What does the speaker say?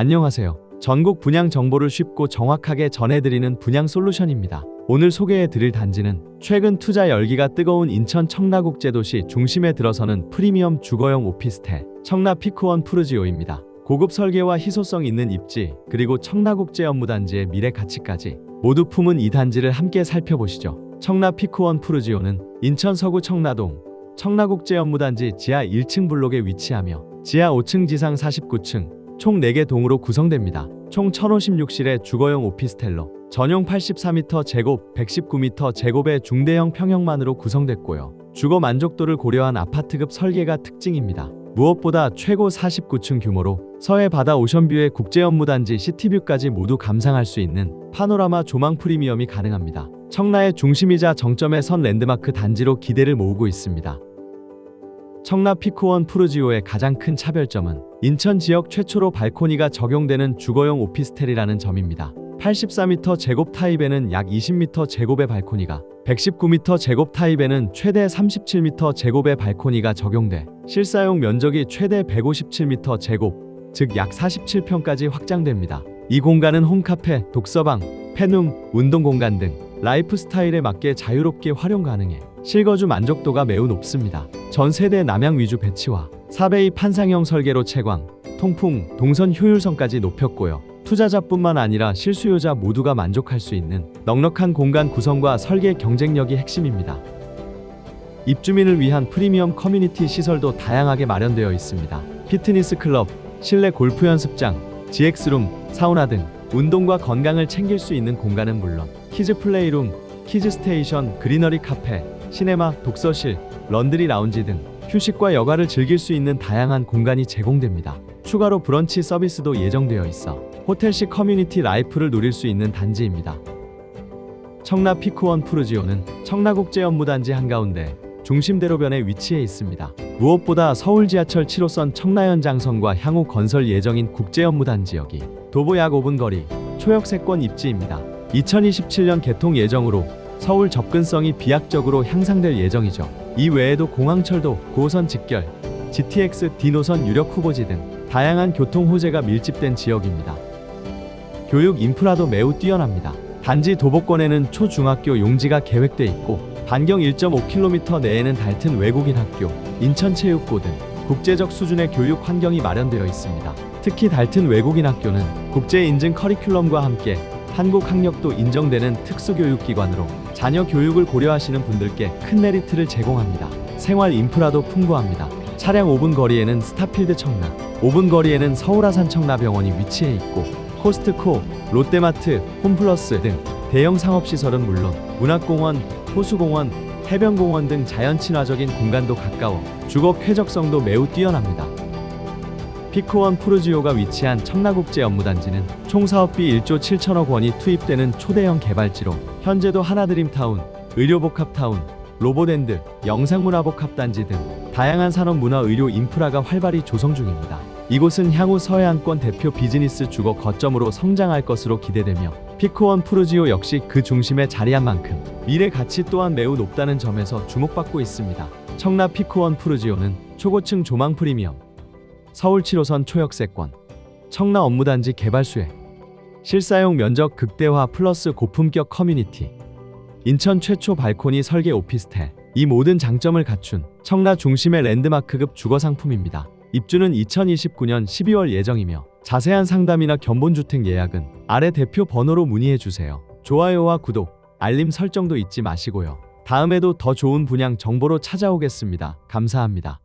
안녕하세요. 전국 분양 정보를 쉽고 정확하게 전해드리는 분양 솔루션입니다. 오늘 소개해드릴 단지는 최근 투자 열기가 뜨거운 인천 청라국제도시 중심에 들어서는 프리미엄 주거용 오피스텔 청라 피크원 푸르지오입니다. 고급 설계와 희소성 있는 입지 그리고 청라국제 업무단지의 미래 가치까지 모두 품은 이 단지를 함께 살펴보시죠. 청라 피크원 푸르지오는 인천 서구 청라동 청라국제 업무단지 지하 1층 블록에 위치하며 지하 5층 지상 49층 총 4개 동으로 구성됩니다. 총 1056실의 주거용 오피스텔로 전용 84m 제곱, 119m 제곱의 중대형 평형만으로 구성됐고요. 주거 만족도를 고려한 아파트급 설계가 특징입니다. 무엇보다 최고 49층 규모로 서해 바다 오션뷰의 국제 업무단지 시티뷰까지 모두 감상할 수 있는 파노라마 조망 프리미엄이 가능합니다. 청라의 중심이자 정점의 선 랜드마크 단지로 기대를 모으고 있습니다. 청라 피크원 푸르지오의 가장 큰 차별점은 인천 지역 최초로 발코니가 적용되는 주거용 오피스텔이라는 점입니다. 84m 제곱 타입에는 약 20m 제곱의 발코니가 119m 제곱 타입에는 최대 37m 제곱의 발코니가 적용돼 실사용 면적이 최대 157m 제곱, 즉 약 47평까지 확장됩니다. 이 공간은 홈카페, 독서방, 팬룸, 운동 공간 등 라이프 스타일에 맞게 자유롭게 활용 가능해 실거주 만족도가 매우 높습니다. 전 세대 남향 위주 배치와 4베이 판상형 설계로 채광, 통풍, 동선 효율성까지 높였고요. 투자자뿐만 아니라 실수요자 모두가 만족할 수 있는 넉넉한 공간 구성과 설계 경쟁력이 핵심입니다. 입주민을 위한 프리미엄 커뮤니티 시설도 다양하게 마련되어 있습니다. 피트니스 클럽, 실내 골프 연습장, GX룸, 사우나 등 운동과 건강을 챙길 수 있는 공간은 물론 키즈 플레이룸, 키즈 스테이션, 그리너리 카페, 시네마, 독서실, 런드리 라운지 등 휴식과 여가를 즐길 수 있는 다양한 공간이 제공됩니다. 추가로 브런치 서비스도 예정되어 있어 호텔식 커뮤니티 라이프를 누릴 수 있는 단지입니다. 청라 피크원 푸르지오는 청라국제 업무단지 한가운데 중심대로변에 위치해 있습니다. 무엇보다 서울 지하철 7호선 청라연장선과 향후 건설 예정인 국제 업무단 지역이 도보 약 5분 거리 초역세권 입지입니다. 2027년 개통 예정으로 서울 접근성이 비약적으로 향상될 예정이죠. 이 외에도 공항철도, 고선 직결, GTX D 노선 유력 후보지 등 다양한 교통 호재가 밀집된 지역입니다. 교육 인프라도 매우 뛰어납니다. 단지 도보권에는 초중학교 용지가 계획돼 있고 반경 1.5km 내에는 달튼 외국인 학교, 인천체육고 등 국제적 수준의 교육 환경이 마련되어 있습니다. 특히 달튼 외국인 학교는 국제 인증 커리큘럼과 함께 한국 학력도 인정되는 특수교육기관으로 자녀 교육을 고려하시는 분들께 큰 메리트를 제공합니다. 생활 인프라도 풍부합니다. 차량 5분 거리에는 스타필드 청라, 5분 거리에는 서울아산 청라병원이 위치해 있고 코스트코, 롯데마트, 홈플러스 등 대형 상업시설은 물론 문학공원, 호수공원, 해변공원 등 자연 친화적인 공간도 가까워 주거 쾌적성도 매우 뛰어납니다. 피크원 푸르지오가 위치한 청라국제 업무단지는 총 사업비 1조 7천억 원이 투입되는 초대형 개발지로 현재도 하나드림타운, 의료복합타운, 로보랜드, 영상문화복합단지 등 다양한 산업 문화 의료 인프라가 활발히 조성 중입니다. 이곳은 향후 서해안권 대표 비즈니스 주거 거점으로 성장할 것으로 기대되며 피크원 푸르지오 역시 그 중심에 자리한 만큼 미래 가치 또한 매우 높다는 점에서 주목받고 있습니다. 청라 피크원 푸르지오는 초고층 조망 프리미엄 서울 7호선 초역세권, 청라 업무단지 개발 수혜, 실사용 면적 극대화 플러스 고품격 커뮤니티, 인천 최초 발코니 설계 오피스텔, 이 모든 장점을 갖춘 청라 중심의 랜드마크급 주거 상품입니다. 입주는 2029년 12월 예정이며 자세한 상담이나 견본주택 예약은 아래 대표 번호로 문의해 주세요. 좋아요와 구독, 알림 설정도 잊지 마시고요. 다음에도 더 좋은 분양 정보로 찾아오겠습니다. 감사합니다.